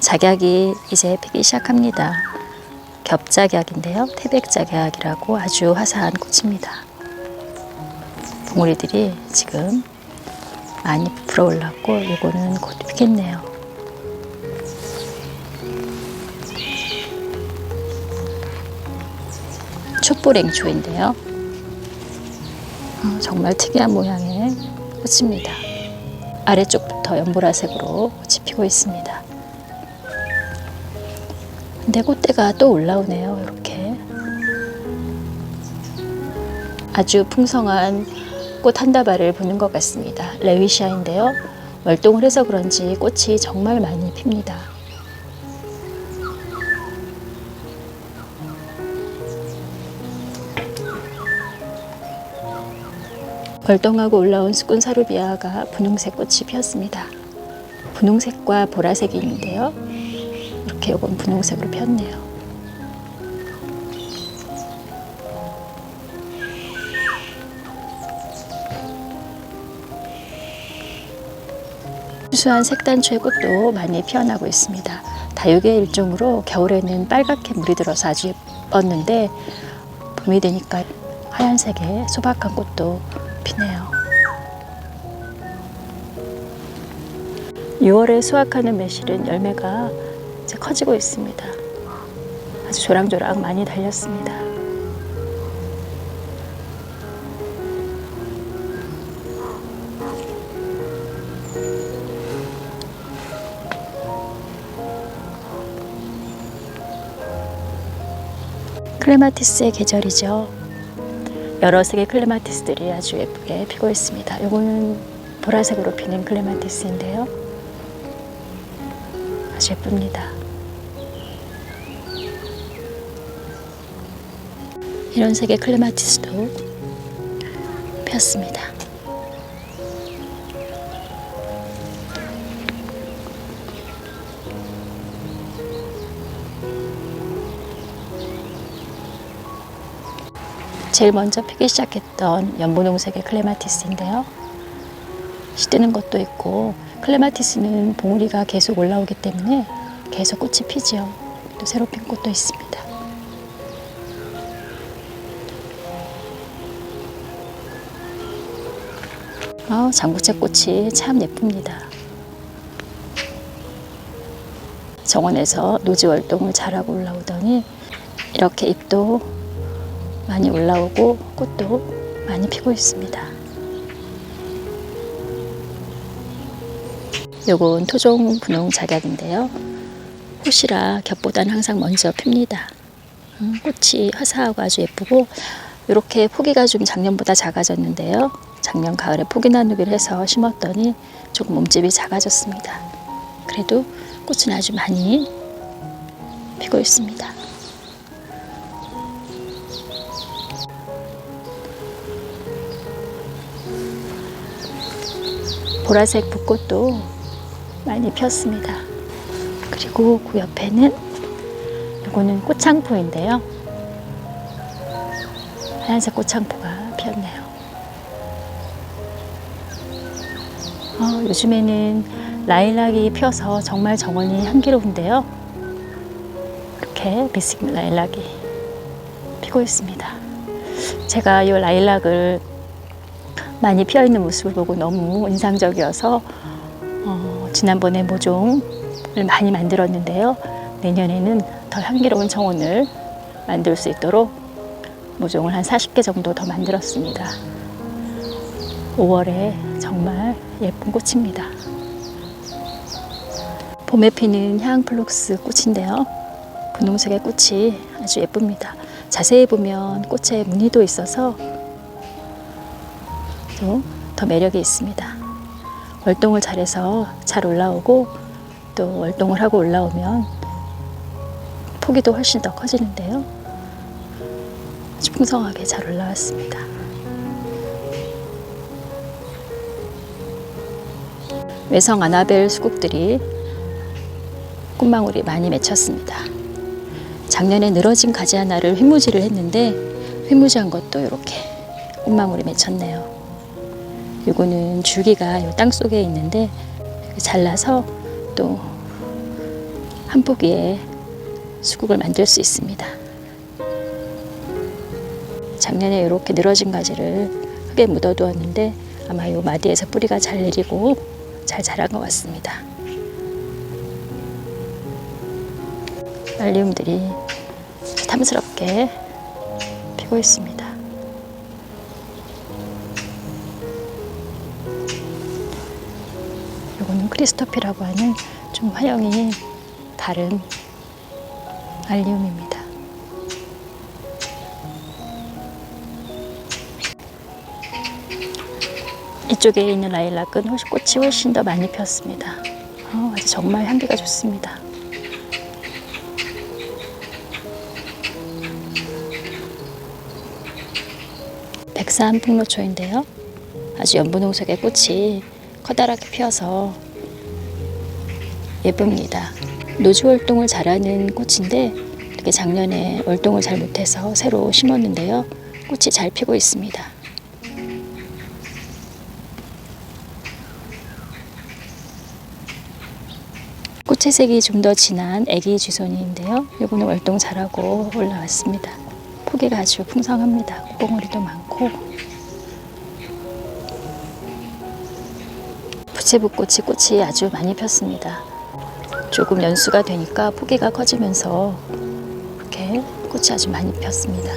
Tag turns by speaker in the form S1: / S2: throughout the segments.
S1: 작약이 이제 피기 시작합니다. 겹작약인데요. 태백작약이라고 아주 화사한 꽃입니다. 봉우리들이 지금 많이 불어 올랐고 이거는 곧 피겠네요. 촛불행초인데요. 어, 정말 특이한 모양의 꽃입니다. 아래쪽부터 연보라색으로 꽃이 피고 있습니다. 근데 꽃대가 또 올라오네요. 이렇게 아주 풍성한 꽃 한 다발을 보는 것 같습니다. 레위시아인데요. 월동을 해서 그런지 꽃이 정말 많이 핍니다. 벌덩하고 올라온 수군 사루비아가 분홍색 꽃이 피었습니다. 분홍색과 보라색이 있는데요. 이렇게 이건 분홍색으로 피었네요. 수수한 색단추의 꽃도 많이 피어나고 있습니다. 다육의 일종으로 겨울에는 빨갛게 물이 들어서 아주 예뻤는데 봄이 되니까 하얀색의 소박한 꽃도 피네요. 6월에 수확하는 매실은 열매가 이제 커지고 있습니다. 아주 조랑조랑 많이 달렸습니다. 클레마티스의 계절이죠. 여러 색의 클레마티스들이 아주 예쁘게 피고 있습니다. 이거는 보라색으로 피는 클레마티스인데요. 아주 예쁩니다. 이런 색의 클레마티스도 피었습니다. 제일 먼저 피기 시작했던 연분홍색의 클레마티스인데요. 시드는 것도 있고 클레마티스는 봉우리가 계속 올라오기 때문에 계속 꽃이 피지요. 또 새로 핀 꽃도 있습니다. 아, 장구채 꽃이 참 예쁩니다. 정원에서 노지 활동을 잘하고 올라오더니 이렇게 잎도 많이 올라오고 꽃도 많이 피고 있습니다. 요건 토종 분홍 작약인데요. 꽃이라 겹보단 항상 먼저 핍니다. 음, 꽃이 화사하고 아주 예쁘고 이렇게 포기가 좀 작년보다 작아졌는데요. 작년 가을에 포기 나누기를 해서 심었더니 조금 몸집이 작아졌습니다. 그래도 꽃은 아주 많이 피고 있습니다. 보라색 붓꽃도 많이 피었습니다. 그리고 그 옆에는 이거는 꽃창포인데요. 하얀색 꽃창포가 피었네요. 어, 요즘에는 라일락이 피어서 정말 정원이 향기로운데요. 이렇게 비스킷 라일락이 피고 있습니다. 제가 이 라일락을 많이 피어 있는 모습을 보고 너무 인상적이어서 어, 지난번에 모종을 많이 만들었는데요. 내년에는 더 향기로운 정원을 만들 수 있도록 모종을 한 40개 정도 더 만들었습니다. 5월에 정말 예쁜 꽃입니다. 봄에 피는 향플록스 꽃인데요. 분홍색의 꽃이 아주 예쁩니다. 자세히 보면 꽃에 무늬도 있어서 또 더 매력이 있습니다. 월동을 잘해서 잘 올라오고 또 월동을 하고 올라오면 포기도 훨씬 더 커지는데요. 풍성하게 잘 올라왔습니다. 외성 아나벨 수국들이 꽃망울이 많이 맺혔습니다. 작년에 늘어진 가지 하나를 휘무지를 했는데 휘무지한 것도 이렇게 꽃망울이 맺혔네요. 이거는 줄기가 이땅 속에 있는데 잘라서 또 한 포기에 수국을 만들 수 있습니다. 작년에 이렇게 늘어진 가지를 흙에 묻어두었는데 아마 이 마디에서 뿌리가 잘 내리고 잘 자란 것 같습니다. 말리움들이 탐스럽게 피고 있습니다. 이거는 크리스토피라고 하는 좀 화형이 다른 알리움입니다. 이쪽에 있는 라일락은 훨씬 꽃이 훨씬 더 많이 피었습니다. 어, 아주 정말 향기가 좋습니다. 백사한 풍로초인데요. 아주 연분홍색의 꽃이 커다랗게 피어서 예쁩니다. 노주 월동을 잘하는 꽃인데 이렇게 작년에 월동을 잘 못해서 새로 심었는데요. 꽃이 잘 피고 있습니다. 꽃의 색이 좀 더 진한 애기 쥐손이인데요. 이거는 월동 잘하고 올라왔습니다. 포기가 아주 풍성합니다. 꽁오리도 많고 부채붓꽃이 꽃이 아주 많이 폈습니다. 조금 연수가 되니까 포기가 커지면서 이렇게 꽃이 아주 많이 폈습니다.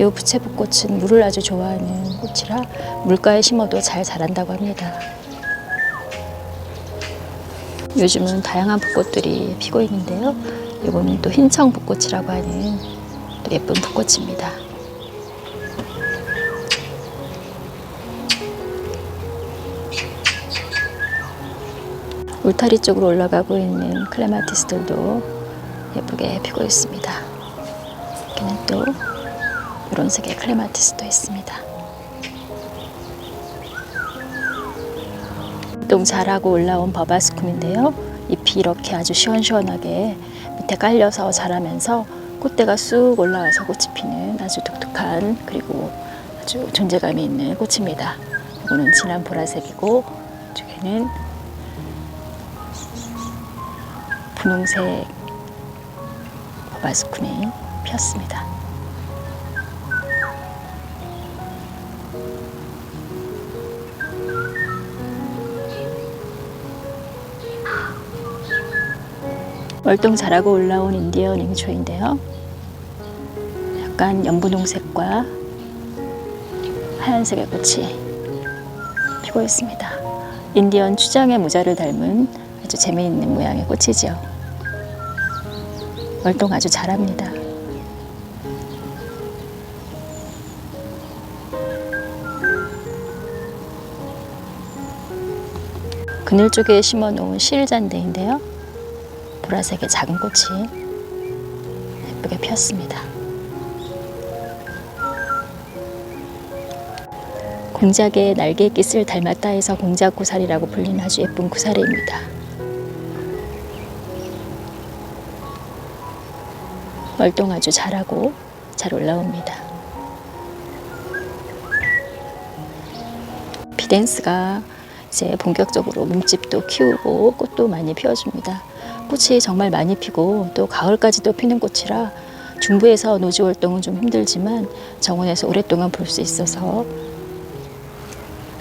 S1: 이 부채붓꽃은 물을 아주 좋아하는 꽃이라 물가에 심어도 잘 자란다고 합니다. 요즘은 다양한 붓꽃들이 피고 있는데요. 이거는 또 흰청 붓꽃이라고 하는 또 예쁜 붓꽃입니다. 울타리 쪽으로 올라가고 있는 클레마티스들도 예쁘게 피고 있습니다. 여기는 또 이런 색의 클레마티스도 있습니다. 활동 잘하고 올라온 버바스쿰인데요. 잎이 이렇게 아주 시원시원하게 밑에 깔려서 자라면서 꽃대가 쑥 올라와서 꽃이 피는 아주 독특한 그리고 아주 존재감이 있는 꽃입니다. 이거는 진한 보라색이고 이쪽에는 분홍색 버바스쿰이 피었습니다. 월동 잘하고 올라온 인디언 잉초인데요. 약간 연분홍색과 하얀색의 꽃이 피고 있습니다. 인디언 추장의 모자를 닮은 아주 재미있는 모양의 꽃이죠. 월동 아주 잘합니다. 그늘 쪽에 심어 놓은 실잔대인데요. 보라색의 작은 꽃이 예쁘게 피었습니다. 공작의 날개 깃을 닮았다 해서 공작구살이라고 불리는 아주 예쁜 구사리입니다. 월동 아주 잘하고 잘 올라옵니다. 비댄스가 이제 본격적으로 몸집도 키우고 꽃도 많이 피워줍니다. 꽃이 정말 많이 피고 또 가을까지도 피는 꽃이라 중부에서 노지 활동은 좀 힘들지만 정원에서 오랫동안 볼 수 있어서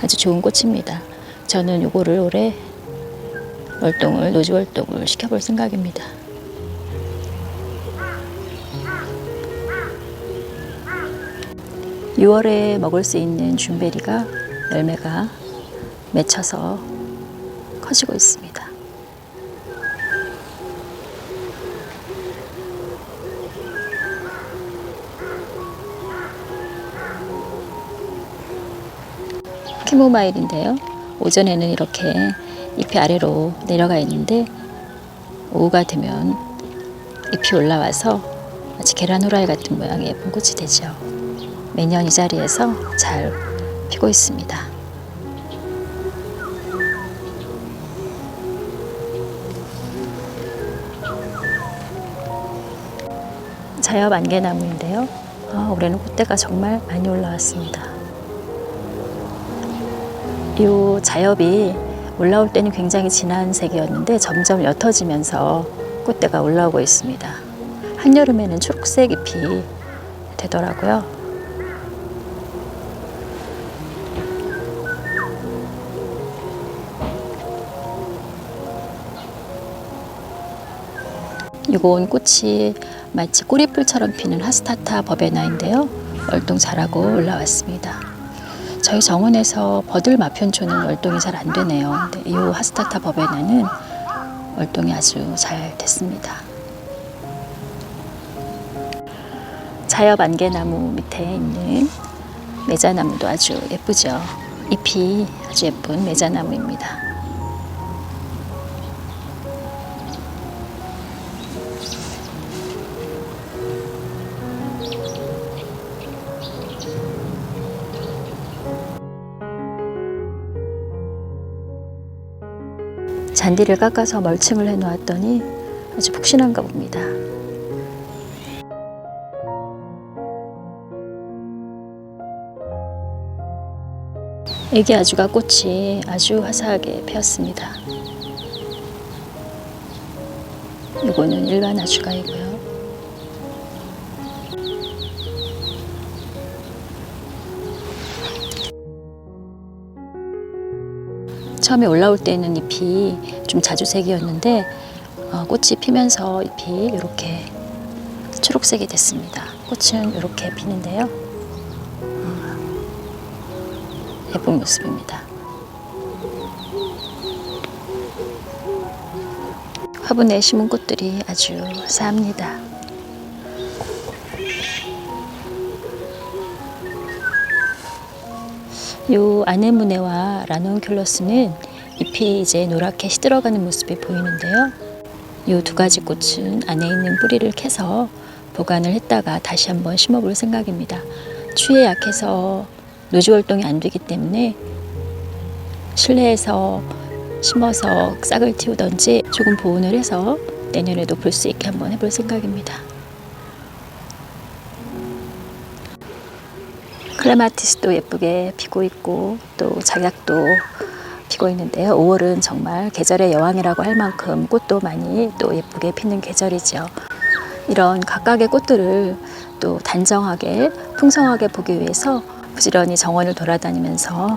S1: 아주 좋은 꽃입니다. 저는 요거를 올해 월동을 노지 활동을 시켜볼 생각입니다. (6월에) 먹을 수 있는 준베리가 열매가 맺혀서 커지고 있습니다. 캐모마일인데요. 오전에는 이렇게 잎이 아래로 내려가 있는데 오후가 되면 잎이 올라와서 마치 계란 후라이 같은 모양의 예쁜 꽃이 되죠. 매년 이 자리에서 잘 피고 있습니다. 자엽 안개나무인데요. 아, 올해는 꽃대가 정말 많이 올라왔습니다. 이 자엽이 올라올 때는 굉장히 진한 색이었는데 점점 옅어지면서 꽃대가 올라오고 있습니다. 한여름에는 초록색 잎이 되더라고요. 이건 꽃이 마치 꼬리뿔처럼 피는 하스타타 버베나인데요. 월동 잘하고 올라왔습니다. 저희 정원에서 버들 마편초는 월동이 잘 안 되네요. 근데 이 하스타타 버베나는 월동이 아주 잘 됐습니다. 자엽 안개나무 밑에 있는 매자나무도 아주 예쁘죠. 잎이 아주 예쁜 매자나무입니다. 잔디를 깎아서 멀칭을 해 놓았더니 아주 푹신한가 봅니다. 애기 아주가 꽃이 아주 화사하게 피었습니다. 이거는 일반 아주가이고요. 처음에 올라올 때는 잎이 좀 자주색이었는데 어, 꽃이 피면서 잎이 이렇게 초록색이 됐습니다. 꽃은 이렇게 피는데요. 어, 예쁜 모습입니다. 화분에 심은 꽃들이 아주 화사합니다. 요 아네모네와 라논큘러스는 잎이 이제 노랗게 시들어가는 모습이 보이는데요. 요 두 가지 꽃은 안에 있는 뿌리를 캐서 보관을 했다가 다시 한번 심어볼 생각입니다. 추위에 약해서 노지 활동이 안 되기 때문에 실내에서 심어서 싹을 틔우던지 조금 보온을 해서 내년에도 볼수 있게 한번 해볼 생각입니다. 클레마티스도 예쁘게 피고 있고 또 작약도 피고 있는데요. 5월은 정말 계절의 여왕이라고 할 만큼 꽃도 많이 또 예쁘게 피는 계절이죠. 이런 각각의 꽃들을 또 단정하게 풍성하게 보기 위해서 부지런히 정원을 돌아다니면서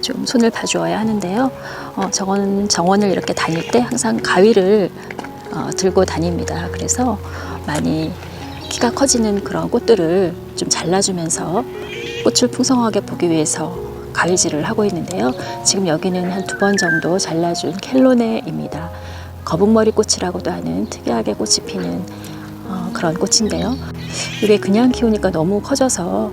S1: 좀 손을 봐주어야 하는데요. 어, 정원, 정원을 이렇게 다닐 때 항상 가위를 어, 들고 다닙니다. 그래서 많이 키가 커지는 그런 꽃들을 좀 잘라주면서 꽃을 풍성하게 보기 위해서 가위질을 하고 있는데요. 지금 여기는 한 두 번 정도 잘라준 켈로네입니다. 거북머리 꽃이라고도 하는 특이하게 꽃이 피는 어, 그런 꽃인데요. 이게 그냥 키우니까 너무 커져서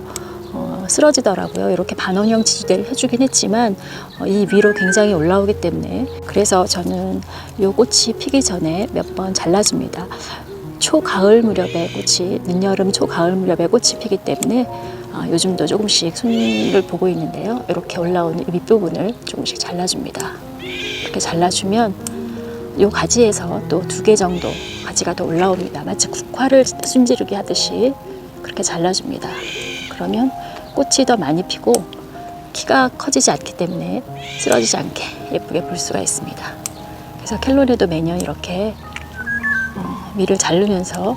S1: 어, 쓰러지더라고요. 이렇게 반원형 지지대를 해주긴 했지만 어, 이 위로 굉장히 올라오기 때문에 그래서 저는 이 꽃이 피기 전에 몇 번 잘라줍니다. 초가을 무렵에 꽃이 늦여름 초가을 무렵에 꽃이 피기 때문에 아, 요즘도 조금씩 손을 보고 있는데요. 이렇게 올라오는 이 밑부분을 조금씩 잘라줍니다. 이렇게 잘라주면 이 가지에서 또 두 개 정도 가지가 더 올라옵니다. 마치 국화를 숨지르기 하듯이 그렇게 잘라줍니다. 그러면 꽃이 더 많이 피고 키가 커지지 않기 때문에 쓰러지지 않게 예쁘게 볼 수가 있습니다. 그래서 켈로네도 매년 이렇게 어, 밀을 자르면서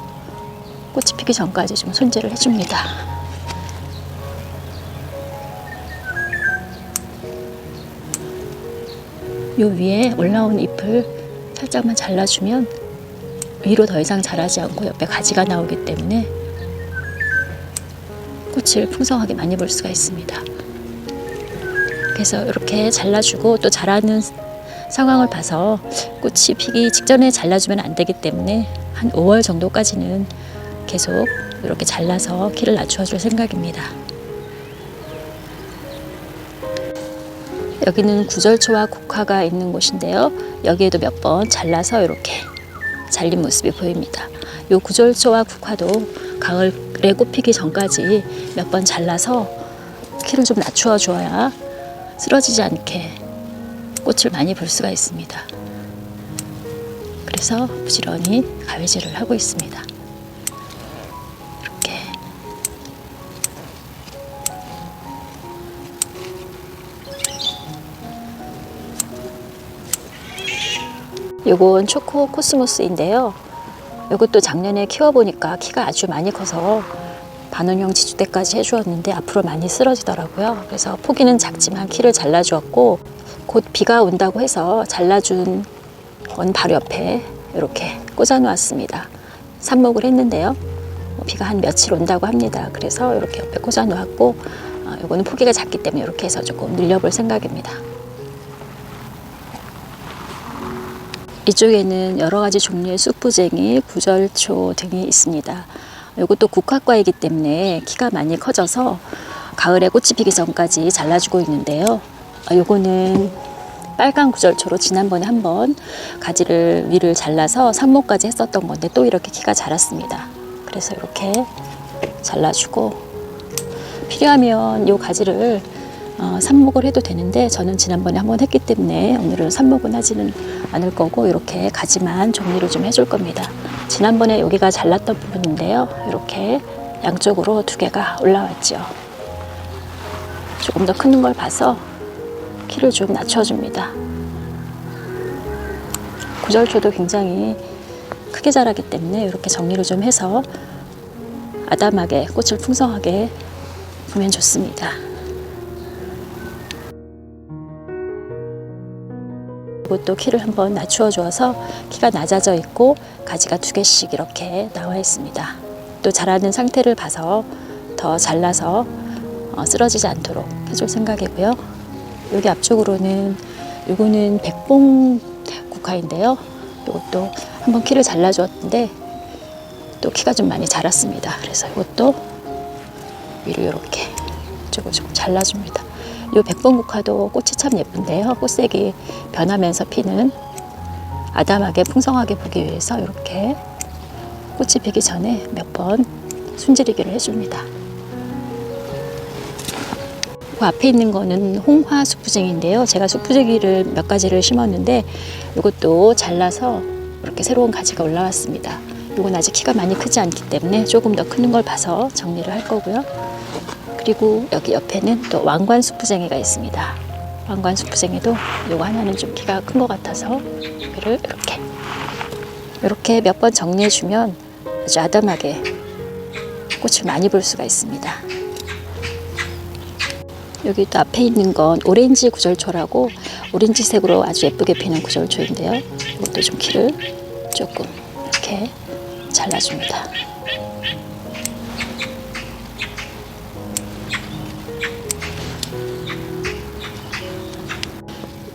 S1: 꽃이 피기 전까지 좀 손질을 해줍니다. 요 위에 올라온 잎을 살짝만 잘라주면 위로 더 이상 자라지 않고 옆에 가지가 나오기 때문에 꽃을 풍성하게 많이 볼 수가 있습니다. 그래서 이렇게 잘라주고 또 자라는 상황을 봐서 꽃이 피기 직전에 잘라주면 안 되기 때문에 한 5월 정도까지는 계속 이렇게 잘라서 키를 낮춰 줄 생각입니다. 여기는 구절초와 국화가 있는 곳인데요. 여기에도 몇 번 잘라서 이렇게 잘린 모습이 보입니다. 이 구절초와 국화도 가을에 꽃피기 전까지 몇 번 잘라서 키를 좀 낮추어 줘야 쓰러지지 않게 꽃을 많이 볼 수가 있습니다. 그래서 부지런히 가위질을 하고 있습니다. 요건 초코 코스모스인데요. 이것도 작년에 키워보니까 키가 아주 많이 커서 반원형 지주대까지 해주었는데 앞으로 많이 쓰러지더라고요. 그래서 포기는 작지만 키를 잘라주었고 곧 비가 온다고 해서 잘라준 건 바로 옆에 이렇게 꽂아놓았습니다. 삽목을 했는데요. 뭐 비가 한 며칠 온다고 합니다. 그래서 이렇게 옆에 꽂아놓았고 어, 이거는 포기가 작기 때문에 이렇게 해서 조금 늘려볼 생각입니다. 이쪽에는 여러 가지 종류의 쑥부쟁이, 부절초 등이 있습니다. 이것도 국화과이기 때문에 키가 많이 커져서 가을에 꽃이 피기 전까지 잘라주고 있는데요. 아, 요거는 빨간 구절초로 지난번에 한번 가지를 위를 잘라서 상목까지 했었던 건데 또 이렇게 키가 자랐습니다. 그래서 이렇게 잘라주고 필요하면 요 가지를 어, 삽목을 해도 되는데 저는 지난번에 한번 했기 때문에 오늘은 삽목은 하지는 않을 거고 이렇게 가지만 정리를 좀 해줄 겁니다. 지난번에 여기가 잘랐던 부분인데요. 이렇게 양쪽으로 두 개가 올라왔죠. 조금 더 큰 걸 봐서 키를 좀 낮춰줍니다. 구절초도 굉장히 크게 자라기 때문에 이렇게 정리를 좀 해서 아담하게 꽃을 풍성하게 보면 좋습니다. 이것도 키를 한번 낮추어 주어서 키가 낮아져 있고 가지가 두 개씩 이렇게 나와 있습니다. 또 자라는 상태를 봐서 더 잘라서 어, 쓰러지지 않도록 해줄 생각이고요. 여기 앞쪽으로는 이거는 백봉 국화인데요. 이것도 한번 키를 잘라주었는데 또 키가 좀 많이 자랐습니다. 그래서 이것도 위로 이렇게 조금 조금 잘라줍니다. 이 백봉국화도 꽃이 참 예쁜데요. 꽃색이 변하면서 피는 아담하게 풍성하게 보기 위해서 이렇게 꽃이 피기 전에 몇 번 순지리기를 해줍니다. 그 앞에 있는 거는 홍화 숙부쟁인데요. 제가 숙부쟁이를 몇 가지를 심었는데 이것도 잘라서 이렇게 새로운 가지가 올라왔습니다. 이건 아직 키가 많이 크지 않기 때문에 조금 더 크는 걸 봐서 정리를 할 거고요. 그리고 여기 옆에는 또 왕관 숙부쟁이가 있습니다. 왕관 숙부쟁이도 요거 하나는 좀 키가 큰 것 같아서 얘를 이렇게 이렇게 몇 번 정리해 주면 아주 아담하게 꽃을 많이 볼 수가 있습니다. 여기 또 앞에 있는 건 오렌지 구절초라고 오렌지색으로 아주 예쁘게 피는 구절초인데요. 이것도 좀 키를 조금 이렇게 잘라줍니다.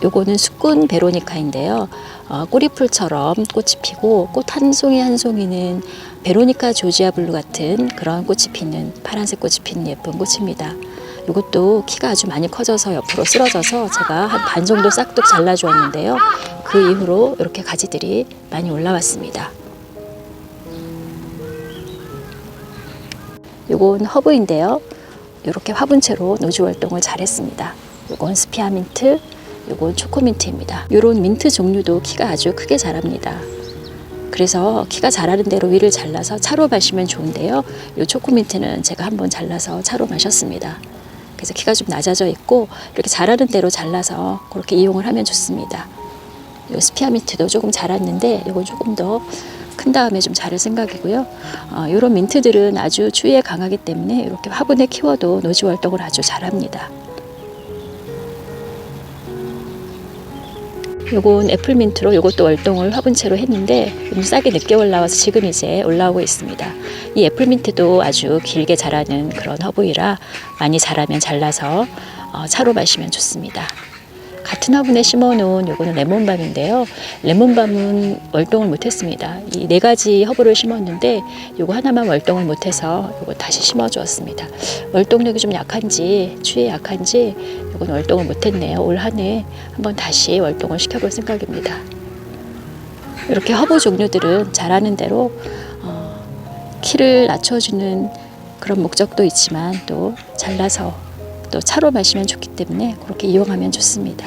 S1: 요거는 수꾼 베로니카인데요. 어, 꼬리풀처럼 꽃이 피고 꽃 한 송이 한 송이는 베로니카 조지아 블루 같은 그런 꽃이 피는 파란색 꽃이 피는 예쁜 꽃입니다. 이것도 키가 아주 많이 커져서 옆으로 쓰러져서 제가 한 반 정도 싹둑 잘라주었는데요. 그 이후로 이렇게 가지들이 많이 올라왔습니다. 요건 허브인데요. 이렇게 화분채로 노지 활동을 잘했습니다. 요건 스피아민트, 요건 초코민트입니다. 요런 민트 종류도 키가 아주 크게 자랍니다. 그래서 키가 자라는 대로 위를 잘라서 차로 마시면 좋은데요. 요 초코민트는 제가 한번 잘라서 차로 마셨습니다. 그래서 키가 좀 낮아져 있고 이렇게 자라는 대로 잘라서 그렇게 이용을 하면 좋습니다. 요 스피아민트도 조금 자랐는데 이건 조금 더 큰 다음에 좀 자랄 생각이고요. 어, 이런 민트들은 아주 추위에 강하기 때문에 이렇게 화분에 키워도 노지 활동을 아주 잘합니다. 요건 애플민트로 요것도 월동을 화분채로 했는데 좀 싹이 늦게 올라와서 지금 이제 올라오고 있습니다. 이 애플민트도 아주 길게 자라는 그런 허브이라 많이 자라면 잘라서 어, 차로 마시면 좋습니다. 같은 화분에 심어놓은 요거는 레몬밤인데요. 레몬밤은 월동을 못했습니다. 이 네 가지 허브를 심었는데 요거 하나만 월동을 못해서 요거 다시 심어주었습니다. 월동력이 좀 약한지 추위에 약한지 요건 월동을 못했네요. 올 한해 한번 다시 월동을 시켜볼 생각입니다. 이렇게 허브 종류들은 자라는 대로 어, 키를 낮춰주는 그런 목적도 있지만 또 잘라서 또 차로 마시면 좋기 때문에 그렇게 이용하면 좋습니다.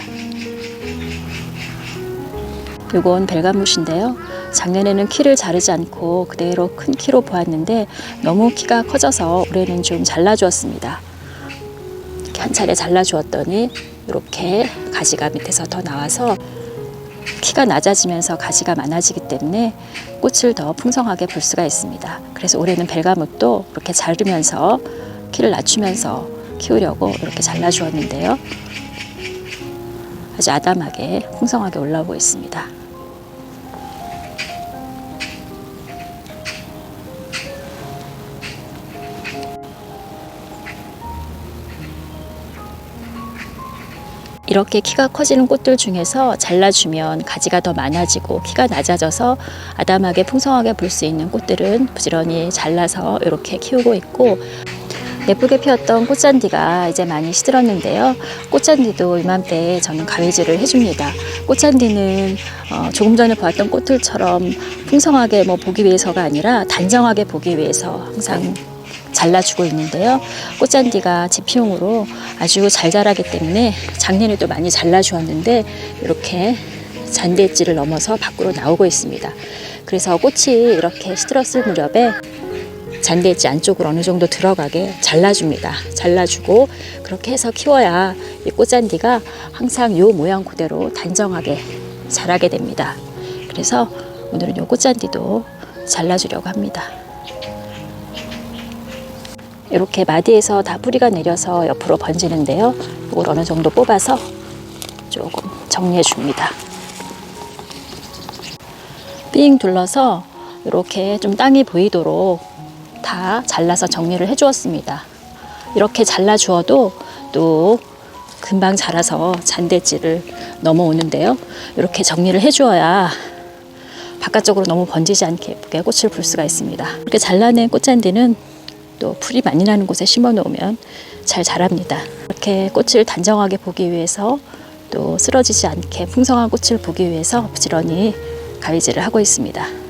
S1: 요건 벨가무시인데요. 작년에는 키를 자르지 않고 그대로 큰 키로 보았는데 너무 키가 커져서 올해는 좀 잘라주었습니다. 이렇게 한 차례 잘라주었더니 이렇게 가지가 밑에서 더 나와서 키가 낮아지면서 가지가 많아지기 때문에 꽃을 더 풍성하게 볼 수가 있습니다. 그래서 올해는 벨가못도 이렇게 자르면서 키를 낮추면서 키우려고 이렇게 잘라주었는데요. 아주 아담하게 풍성하게 올라오고 있습니다. 이렇게 키가 커지는 꽃들 중에서 잘라주면 가지가 더 많아지고 키가 낮아져서 아담하게 풍성하게 볼 수 있는 꽃들은 부지런히 잘라서 이렇게 키우고 있고 예쁘게 피었던 꽃잔디가 이제 많이 시들었는데요. 꽃잔디도 이맘때 저는 가위질을 해줍니다. 꽃잔디는 어, 조금 전에 보았던 꽃들처럼 풍성하게 뭐 보기 위해서가 아니라 단정하게 보기 위해서 항상 잘라주고 있는데요. 꽃잔디가 지피용으로 아주 잘 자라기 때문에 작년에도 많이 잘라주었는데 이렇게 잔디엣지를 넘어서 밖으로 나오고 있습니다. 그래서 꽃이 이렇게 시들었을 무렵에 잔디엣지 안쪽으로 어느 정도 들어가게 잘라줍니다. 잘라주고 그렇게 해서 키워야 이 꽃잔디가 항상 요 모양 그대로 단정하게 자라게 됩니다. 그래서 오늘은 요 꽃잔디도 잘라주려고 합니다. 이렇게 마디에서 다 뿌리가 내려서 옆으로 번지는데요. 이걸 어느 정도 뽑아서 조금 정리해 줍니다. 삥 둘러서 이렇게 좀 땅이 보이도록 다 잘라서 정리를 해 주었습니다. 이렇게 잘라 주어도 또 금방 자라서 잔대지를 넘어오는데요. 이렇게 정리를 해 주어야 바깥쪽으로 너무 번지지 않게 예쁘게 꽃을 볼 수가 있습니다. 이렇게 잘라낸 꽃잔디는 또 풀이 많이 나는 곳에 심어 놓으면 잘 자랍니다. 이렇게 꽃을 단정하게 보기 위해서 또 쓰러지지 않게 풍성한 꽃을 보기 위해서 부지런히 가위질을 하고 있습니다.